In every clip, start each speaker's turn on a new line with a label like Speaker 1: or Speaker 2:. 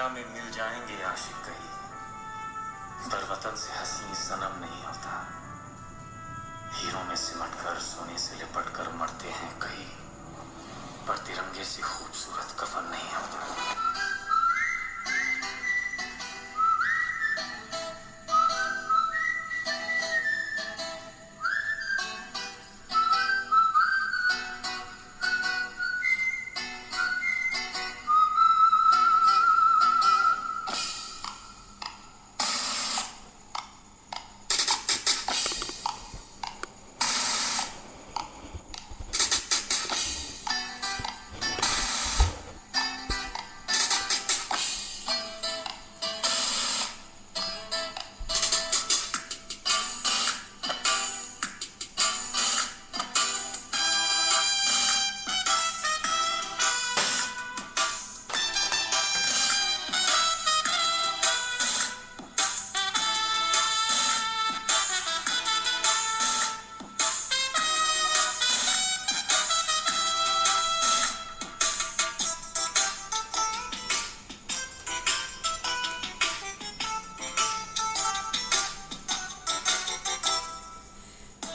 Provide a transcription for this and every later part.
Speaker 1: दुनिया में मिल जाएँगे आशिक कहीं। पर वतन से हसी सनम नहीं होता। हीरो में सिमट कर सोने से लिपट कर मरते हैं कहीं। पर तिरंगे से खूबसूरत कफन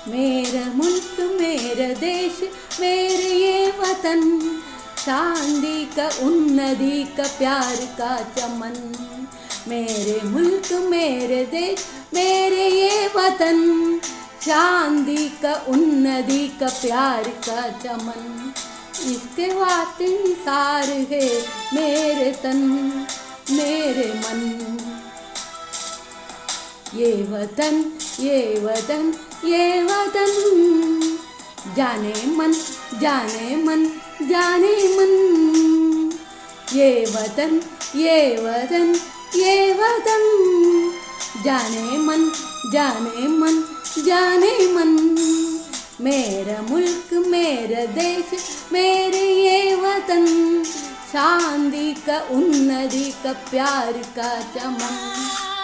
Speaker 2: मेरा मुल्क मेरा देश मेरे ये वतन। चांदी का उन्नति का चमन। मेरे मुल्क मेरे देश मेरे वतन। चांदी का उन्नति का सार है मेरे तन मेरे मन। ये वतन ये वतन ये वतन जाने मन जाने मन जाने मन। ये वतन ये वतन ये वतन जाने मन जाने मन जाने मन। मेरा मुल्क, मेरा देश, मेरे ये वतन शांति का, उन्नति का, प्यार का चमन।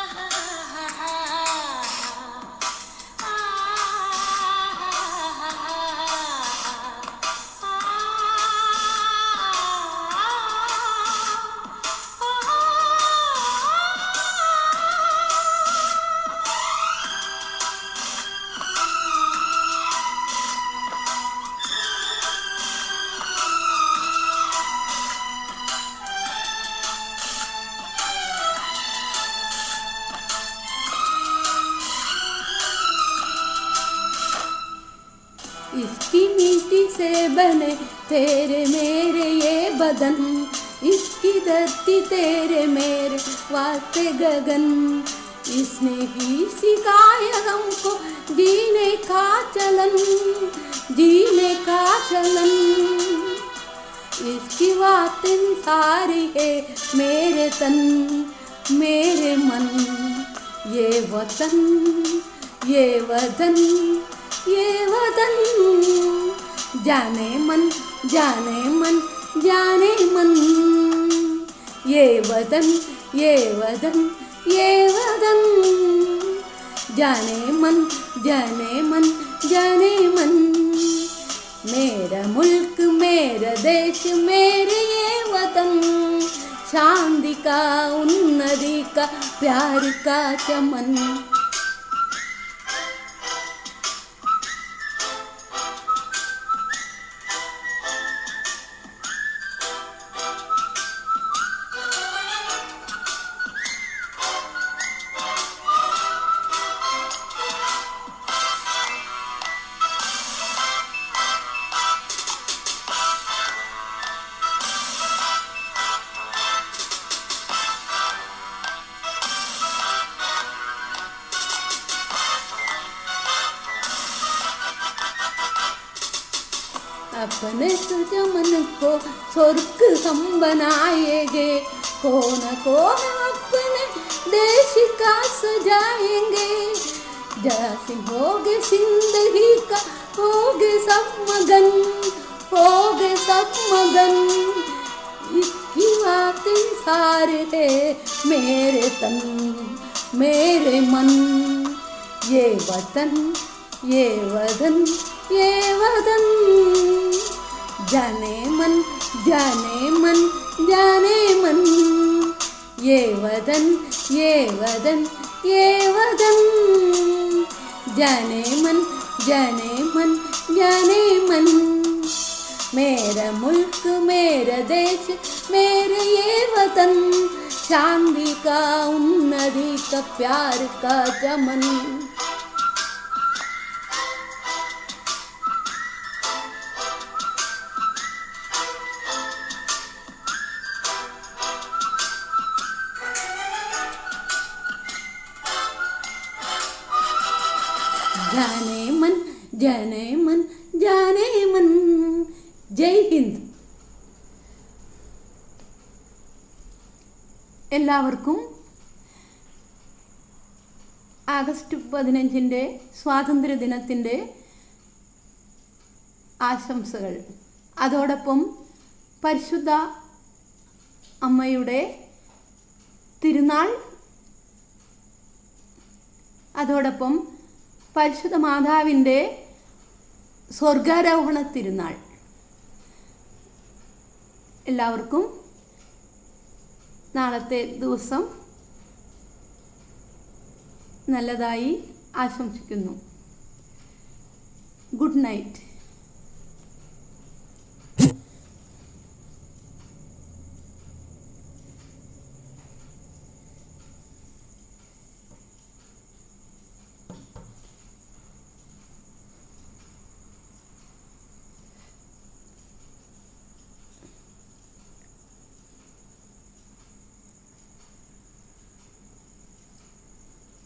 Speaker 2: से बने तेरे मेरे ये बदन, इसकी धरती तेरे मेरे वास्ते गगन। इसने ही सिखाया हमको जीने का चलन, जीने का चलन। इसकी बातें सारी है मेरे तन, मेरे मन। ये वतन ये वतन ये वतन। जाने मन जाने मन जाने मन। ये वदन ये वदन ये वदन जाने मन जाने मन जाने मन। मेरा मुल्क, मेरा देश, मेरे ये वतन। चांदी का उन्नति का, प्यार का चमन। अपने सुजमन को स्वर्ग हम बनाएँगे। कौन को अपने देश का सजाएँगे? जैसे होगे ज़िंदगी का, होगे सब मगन होगे सब मगन इसकी बातें सारे है मेरे तन, मेरे मन। ये वतन ये वतन ये ജനേ മൻ ജനേ മൻ ജനേ മൻ ഏവതൻ ഏവതൻ ഏവതൻ ജനേ മൻ ജനേ മൻ ജനേ മൻ മേര മുൽക്ക് മേര ദേശ് മേര ഏവതൻ ശാന്തി കാ ഉന്നതി കാ പ്യാർ കാ ചമൻ ജനേമൻ ജനേമൻ ജനേമൻ ജയ് ഹിന്ദ് എല്ലാവർക്കും ആഗസ്റ്റ് പതിനഞ്ചിന്റെ സ്വാതന്ത്ര്യ ദിനത്തിന്റെ ആശംസകൾ. അതോടൊപ്പം പരിശുദ്ധ അമ്മയുടെ തിരുനാൾ. അതോടൊപ്പം പരിശുദ്ധ മാതാവിന്റെ സ്വർഗാരോഹണ തിരുനാൾ എല്ലാവർക്കും നാളത്തെ ദിവസം നല്ലതായി ആശംസിക്കുന്നു. Good night.